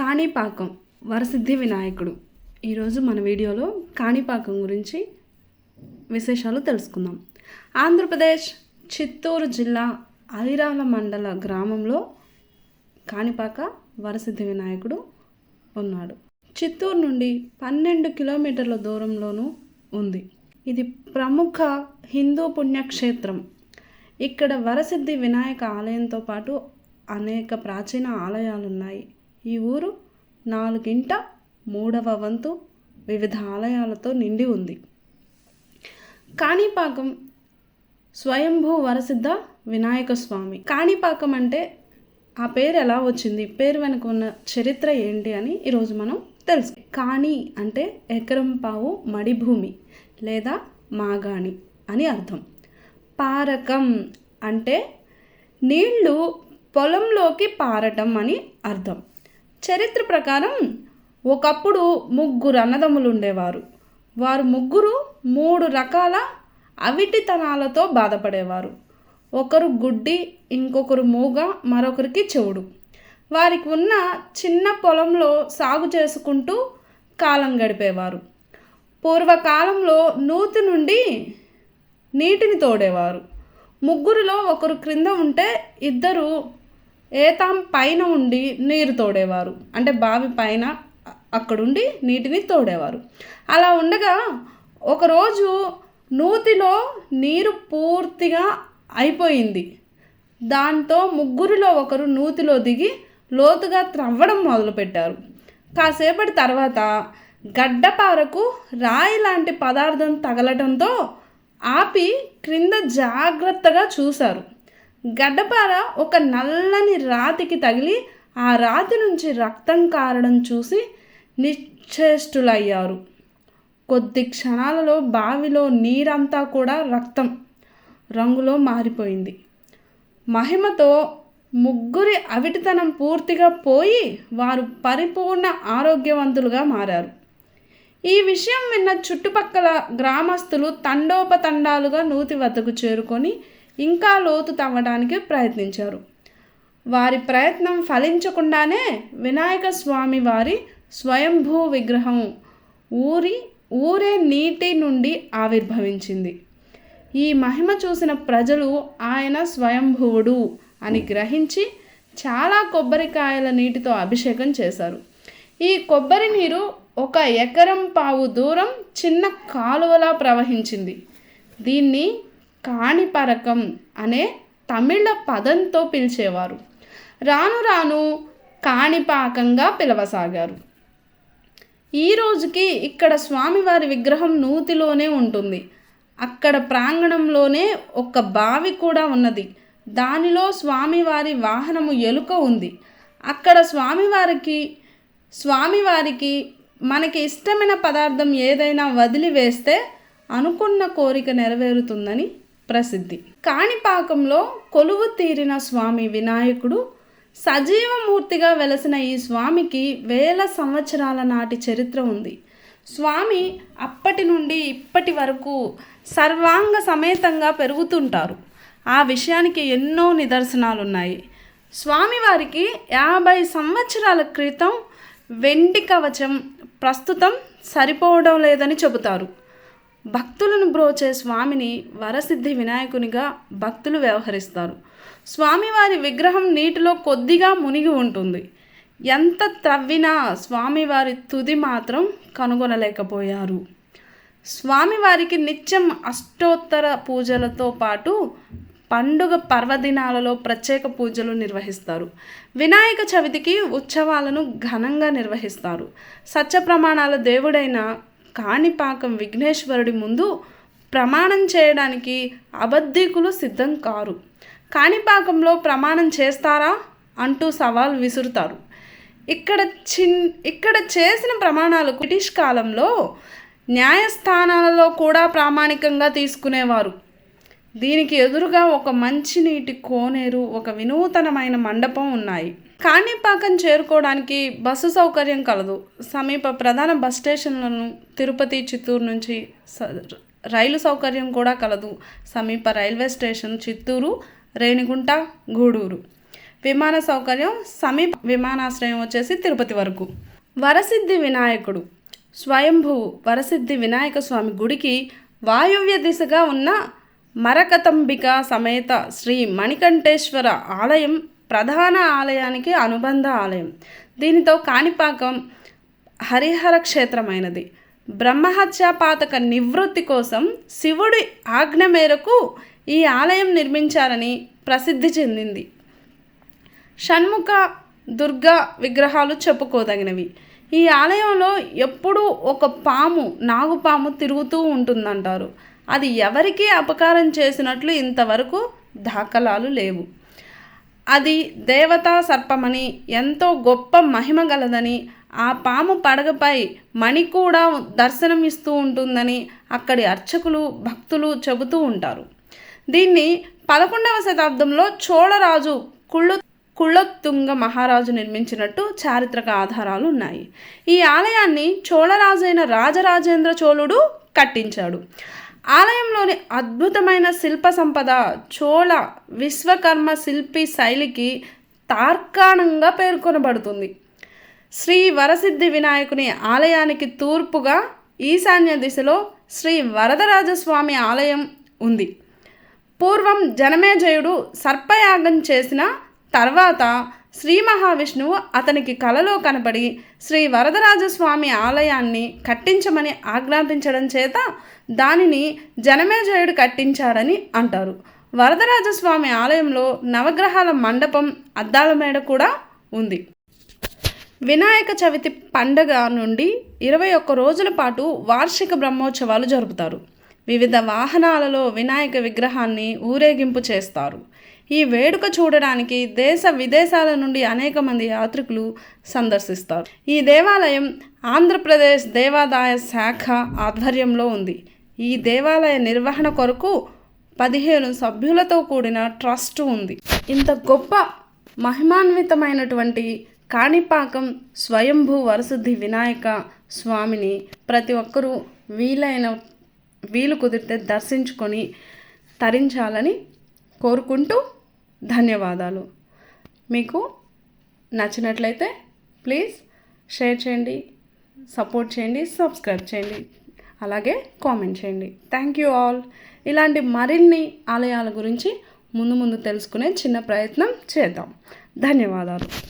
కాణిపాకం వరసిద్ధి వినాయకుడు. ఈరోజు మన వీడియోలో కాణిపాకం గురించి విశేషాలు తెలుసుకుందాం. ఆంధ్రప్రదేశ్ చిత్తూరు జిల్లా ఐరాల మండల గ్రామంలో కాణిపాక వరసిద్ధి వినాయకుడు ఉన్నాడు. చిత్తూరు నుండి పన్నెండు కిలోమీటర్ల దూరంలోనూ ఉంది. ఇది ప్రముఖ హిందూ పుణ్యక్షేత్రం. ఇక్కడ వరసిద్ధి వినాయక ఆలయంతో పాటు అనేక ప్రాచీన ఆలయాలు ఉన్నాయి ఈ ఊరు నాలుగింట మూడవ వంతు వివిధ ఆలయాలతో నిండి ఉంది. కాణిపాకం స్వయంభూ వరసిద్ధ వినాయక స్వామి. కాణిపాకం అంటే ఆ పేరు ఎలా వచ్చింది? పేరు వెనుక ఉన్న చరిత్ర ఏంటి అని ఈరోజు మనం తెలుసు. కాణి అంటే ఎకరం పావు మడిభూమి లేదా మాగాణి అని అర్థం. పారకం అంటే నీళ్ళు పొలంలోకి పారటం అని అర్థం. చరిత్ర ప్రకారం ఒకప్పుడు ముగ్గురు అన్నదమ్ములు ఉండేవారు వారు ముగ్గురు మూడు రకాల అవిటితనాలతో బాధపడేవారు. ఒకరు గుడ్డి ఇంకొకరు మూగ మరొకరికి చెవుడు. వారికి ఉన్న చిన్న పొలంలో సాగు చేసుకుంటూ కాలం గడిపేవారు. పూర్వకాలంలో నూతి నుండి నీటిని తోడేవారు. ముగ్గురిలో ఒకరు క్రింద ఉంటే ఇద్దరు ఏతాం పైన ఉండి నీరు తోడేవారు. అంటే బావి పైన అక్కడుండి నీటిని తోడేవారు. అలా ఉండగా ఒకరోజు నూతిలో నీరు పూర్తిగా అయిపోయింది. దాంతో ముగ్గురిలో ఒకరు నూతిలో దిగి లోతుగా త్రవ్వడం మొదలుపెట్టారు. కాసేపటి తర్వాత గడ్డపారకు రాయి లాంటి పదార్థం తగలటంతో ఆపి క్రింద జాగ్రత్తగా చూశారు. గడ్డపార ఒక నల్లని రాతికి తగిలి ఆ రాతి నుంచి రక్తం కారడం చూసి నిశ్చేష్టులయ్యారు. కొద్ది క్షణాలలో బావిలో నీరంతా కూడా రక్తం రంగులో మారిపోయింది. మహిమతో ముగ్గురి అవిటితనం పూర్తిగా పోయి వారు పరిపూర్ణ ఆరోగ్యవంతులుగా మారారు. ఈ విషయం విన్న చుట్టుపక్కల గ్రామస్తులు తండోపతండాలుగా నూతి వద్దకు చేరుకొని ఇంకా లోతు తవ్వడానికి ప్రయత్నించారు. వారి ప్రయత్నం ఫలించకుండానే వినాయక స్వామి వారి స్వయంభూ విగ్రహం ఊరి ఊరే నీటి నుండి ఆవిర్భవించింది. ఈ మహిమ చూసిన ప్రజలు ఆయన స్వయంభువుడు అని గ్రహించి చాలా కొబ్బరికాయల నీటితో అభిషేకం చేశారు. ఈ కొబ్బరి నీరు ఒక ఎకరం పావు దూరం చిన్న కాలువలా ప్రవహించింది. దీన్ని కాణిపరకం అనే తమిళ పదంతో పిలిచేవారు. రాను రాను కాణిపాకంగా పిలవసాగారు. ఈ రోజుకి ఇక్కడ స్వామివారి విగ్రహం నూతిలోనే ఉంటుంది. అక్కడ ప్రాంగణంలోనే ఒక బావి కూడా ఉన్నది. దానిలో స్వామివారి వాహనము ఎలుక ఉంది. అక్కడ స్వామివారికి స్వామివారికి మనకి ఇష్టమైన పదార్థం ఏదైనా వదిలివేస్తే అనుకున్న కోరిక నెరవేరుతుందని ప్రసిద్ధి. కాణిపాకంలో కొలువు తీరిన స్వామి వినాయకుడు సజీవమూర్తిగా వెలసిన ఈ స్వామికి వేల సంవత్సరాల నాటి చరిత్ర ఉంది. స్వామి అప్పటి నుండి ఇప్పటి వరకు సర్వాంగ సమేతంగా పెరుగుతుంటారు. ఆ విషయానికి ఎన్నో నిదర్శనాలు ఉన్నాయి స్వామివారికి యాభై సంవత్సరాల క్రితం వెండి కవచం ప్రస్తుతం సరిపోవడం లేదని చెబుతారు. భక్తులను బ్రోచే స్వామిని వరసిద్ధి వినాయకునిగా భక్తులు వ్యవహరిస్తారు. స్వామివారి విగ్రహం నీటిలో కొద్దిగా మునిగి ఉంటుంది. ఎంత త్రవ్వినా స్వామివారి తుది మాత్రం కనుగొనలేకపోయారు. స్వామివారికి నిత్యం అష్టోత్తర పూజలతో పాటు పండుగ పర్వదినాలలో ప్రత్యేక పూజలు నిర్వహిస్తారు. వినాయక చవితికి ఉత్సవాలను ఘనంగా నిర్వహిస్తారు. సత్య ప్రమాణాల దేవుడైన కాణిపాకం విఘ్నేశ్వరుడి ముందు ప్రమాణం చేయడానికి అబద్ధికులు సిద్ధం కారు. కాణిపాకంలో ప్రమాణం చేస్తారా? అంటూ సవాల్ విసురుతారు. ఇక్కడ చిన్ ఇక్కడ చేసిన ప్రమాణాలు బ్రిటిష్ కాలంలో న్యాయస్థానాలలో కూడా ప్రామాణికంగా తీసుకునేవారు. దీనికి ఎదురుగా ఒక మంచినీటి కోనేరు ఒక వినూతనమైన మండపం ఉన్నాయి. కాణిపాకం చేరుకోవడానికి బస్సు సౌకర్యం కలదు. సమీప ప్రధాన బస్ స్టేషన్లను తిరుపతి చిత్తూరు నుంచి రైలు సౌకర్యం కూడా కలదు. సమీప రైల్వే స్టేషన్ చిత్తూరు రేణిగుంట గూడూరు. విమాన సౌకర్యం సమీప విమానాశ్రయం వచ్చేసి తిరుపతి వరకు. వరసిద్ధి వినాయకుడు. స్వయంభూ వరసిద్ధి వినాయక స్వామి గుడికి వాయువ్య దిశగా ఉన్న మరకతంబిక సమేత శ్రీ మణికంఠేశ్వర ఆలయం ప్రధాన ఆలయానికి అనుబంధ ఆలయం. దీనితో కాణిపాకం హరిహర క్షేత్రమైనది. బ్రహ్మహత్యాపాతక నివృత్తి కోసం శివుడి ఆజ్ఞ మేరకు ఈ ఆలయం నిర్మించారని ప్రసిద్ధి చెందింది. షణ్ముఖ దుర్గా విగ్రహాలు చెప్పుకోదగినవి. ఈ ఆలయంలో ఎప్పుడూ ఒక పాము నాగుపాము తిరుగుతూ ఉంటుందంటారు. అది ఎవరికీ అపకారం చేసినట్లు ఇంతవరకు దాఖలాలు లేవు. అది దేవతా సర్పమని ఎంతో గొప్ప మహిమ గలదని ఆ పాము పడగపై మణి కూడా దర్శనం ఇస్తూ ఉంటుందని అక్కడి అర్చకులు భక్తులు చెబుతూ ఉంటారు. దీన్ని పదకొండవ శతాబ్దంలో చోళరాజు కుళ్ళు కుళ్ళొత్తుంగ మహారాజు నిర్మించినట్టు చారిత్రక ఆధారాలు ఉన్నాయి. ఈ ఆలయాన్ని చోళరాజైన రాజరాజేంద్ర చోళుడు కట్టించాడు. ఆలయంలోని అద్భుతమైన శిల్ప సంపద చోళ విశ్వకర్మ శిల్పి శైలికి తార్కాణంగా పేర్కొనబడుతుంది. శ్రీ వరసిద్ధి వినాయకుని ఆలయానికి తూర్పుగా ఈశాన్య దిశలో శ్రీ వరదరాజస్వామి ఆలయం ఉంది. పూర్వం జనమేజయుడు సర్పయాగం చేసిన తర్వాత శ్రీ మహావిష్ణువు అతనికి కలలో కనపడి శ్రీ వరదరాజస్వామి ఆలయాన్ని కట్టించమని ఆజ్ఞాపించడం చేత దానిని జనమేజయుడు కట్టించాడని అంటారు. వరదరాజస్వామి ఆలయంలో నవగ్రహాల మండపం అద్దాల మేడ కూడా ఉంది. వినాయక చవితి పండగ నుండి ఇరవై ఒక్క రోజుల పాటు వార్షిక బ్రహ్మోత్సవాలు జరుపుతారు. వివిధ వాహనాలలో వినాయక విగ్రహాన్ని ఊరేగింపు చేస్తారు. ఈ వేడుక చూడడానికి దేశ విదేశాల నుండి అనేక మంది యాత్రికులు సందర్శిస్తారు. ఈ దేవాలయం ఆంధ్రప్రదేశ్ దేవాదాయ శాఖ ఆధ్వర్యంలో ఉంది. ఈ దేవాలయ నిర్వహణ కొరకు పదిహేను సభ్యులతో కూడిన ట్రస్ట్ ఉంది. ఇంత గొప్ప మహిమాన్వితమైనటువంటి కాణిపాకం స్వయంభూ వరసిద్ధి వినాయక స్వామిని ప్రతి ఒక్కరూ వీలైన వీలు కుదిరితే దర్శించుకొని తరించాలని కోరుకుంటూ ధన్యవాదాలు. మీకు నచ్చినట్లయితే ప్లీజ్ షేర్ చేయండి సపోర్ట్ చేయండి సబ్స్క్రైబ్ చేయండి అలాగే కామెంట్ చేయండి. Thank you all. ఇలాంటి మరిన్ని ఆలయాల గురించి ముందు ముందు తెలుసుకునే చిన్న ప్రయత్నం చేద్దాం. ధన్యవాదాలు.